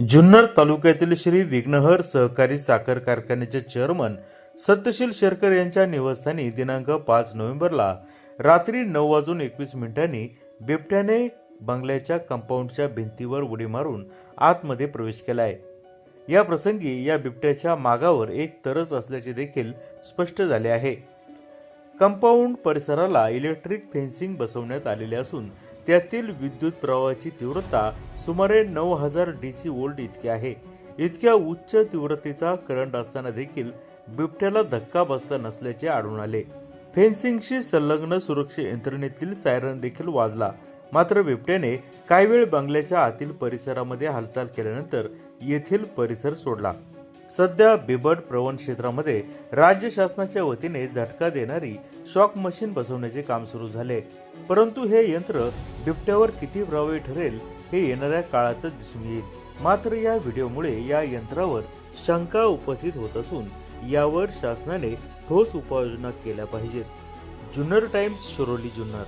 जुन्नर तालुक्यातील श्री विघ्नहर सहकारी साखर कारखान्याचे चेअरमन सत्यशील शेरकर यांच्या निवासस्थानी दिनांक पाच नोव्हेंबरला रात्री नऊ वाजून एकवीस मिनिटांनी बिबट्याने बंगल्याच्या कंपाऊंडच्या भिंतीवर उडी मारून आतमध्ये प्रवेश केलाय. या प्रसंगी या बिबट्याच्या मागावर एक तरच असल्याचे देखील स्पष्ट झाले आहे. कंपाऊंड परिसराला इलेक्ट्रिक फेन्सिंग बसवण्यात आलेले असून त्यातील विद्युत प्रवाहाची तीव्रता सुमारे नऊ हजार डी सी वोल्ट इतकी आहे. इतक्या उच्च तीव्रतेचा करंट असताना देखील बिबट्याला धक्का बसला नसल्याचे आढळून आले. फेन्सिंगशी संलग्न सुरक्षा यंत्रणेतील सायरन देखील वाजला. मात्र बिबट्याने काही वेळ बंगल्याच्या आतील परिसरामध्ये हालचाल केल्यानंतर येथील परिसर सोडला. सध्या बिबट प्रवण क्षेत्रामध्ये राज्य शासनाच्या वतीने झटका देणारी शॉक मशीन बसवण्याचे काम सुरू झाले. परंतु हे यंत्र बिबट्यावर किती प्रभावी ठरेल हे येणाऱ्या काळातच दिसून येईल. मात्र या व्हिडिओमुळे या यंत्रावर शंका उपस्थित होत असून यावर शासनाने ठोस उपाययोजना केल्या पाहिजेत. जुन्नर टाइम्स शिरोली जुन्नर.